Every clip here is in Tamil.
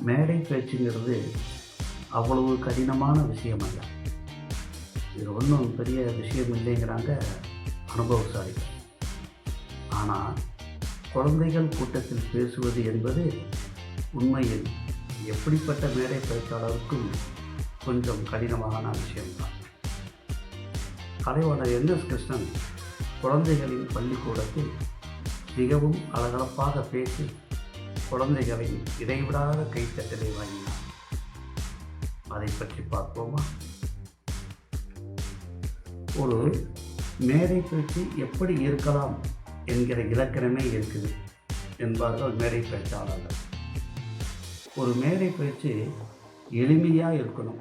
மேடை பேச்சுங்கிறது அவ்வளவு கடினமான விஷயம் அல்ல இது ஒன்றும் பெரிய விஷயம் இல்லைங்கிறாங்க அனுபவசாலிகள் ஆனால் குழந்தைகள் கூட்டத்தில் பேசுவது என்பது உண்மையில் எப்படிப்பட்ட மேடை பேச்சாளருக்கும் கொஞ்சம் கடினமான விஷயம்தான். கலைவாளர் என் எஸ். கிருஷ்ணன் குழந்தைகளின் பள்ளிக்கூடத்தில் மிகவும் அழகழப்பாக பேசி குழந்தைகளை இடைவிடாத கைத்தட்டலை வாங்கினார் அதை பற்றி பார்ப்போமா? ஒரு மேடை பேச்சு எப்படி இருக்கலாம் என்கிற இலக்கணமே இருக்குது என்பார்கள் மேடை பேச்சாளர்கள். ஒரு மேடை பேச்சு எளிமையாக இருக்கணும்.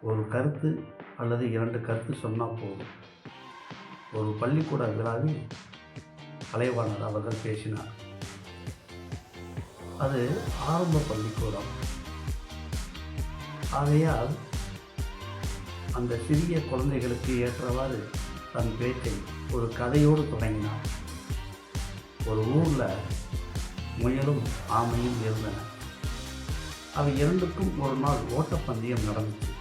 ஒரு கருத்து அல்லது இரண்டு கருத்து சொன்னால் போதும். ஒரு பள்ளிக்கூட விழாவில் கலைவாணர் அவர்கள் பேசினார். அது ஆரம்ப பள்ளிக்கூடம். ஆகையால் அந்த சிறிய குழந்தைகளுக்கு ஏற்றவாறு தன் பேச்சை ஒரு கதையோடு தொடங்கினார். ஒரு ஊரில் முயலும் ஆமையும் இருந்தன. அவை இரண்டுக்கும் ஒரு நாள் ஓட்டப்பந்தயம் நடந்துச்சு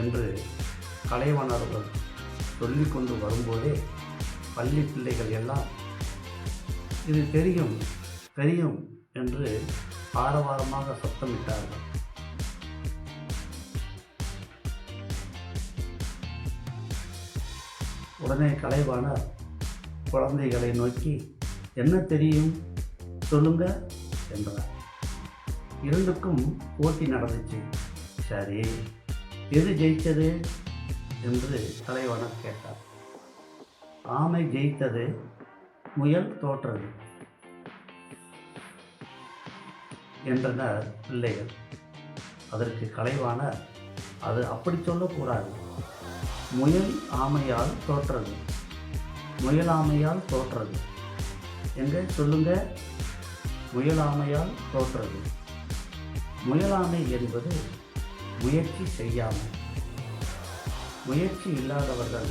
என்று கலைவாணர்கள் சொல்லிக்கொண்டு வரும்போதே பள்ளி பிள்ளைகள் எல்லாம் இது தெரியும் தெரியும் என்று ஆரவாரமாக சத்தமிட்டார்கள் உடனே கலைவாணர் குழந்தைகளை நோக்கி என்ன தெரியும்? சொல்லுங்க என்றார். இரண்டுக்கும் போட்டி நடந்துச்சு. சரி எது ஜெயித்தது? என்று தலைவனர் கேட்டார். ஆமை ஜெயித்தது முயல் தோற்றது. என்றனர் பிள்ளைகள். அதற்கு கலைவான அது அப்படி சொல்லக்கூடாது. முயல் ஆமையால் தோற்றது. முயல் ஆமையால் தோற்றது. எங்க? சொல்லுங்க. முயலாமையால் தோற்றது. முயலாமை என்பது முயற்சி செய்யாமல் முயற்சி இல்லாதவர்கள்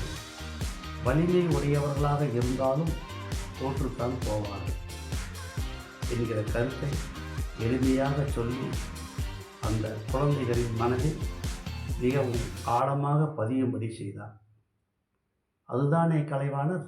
வலிமை உடையவர்களாக இருந்தாலும் தோற்றுத்தான் போவார்கள் என்கிற கருத்தை எளிமையாக சொல்லி அந்த குழந்தைகளின் மனதில் மிகவும் ஆழமாக பதியும்படி செய்தார். அதுதானே கலைவாணர்?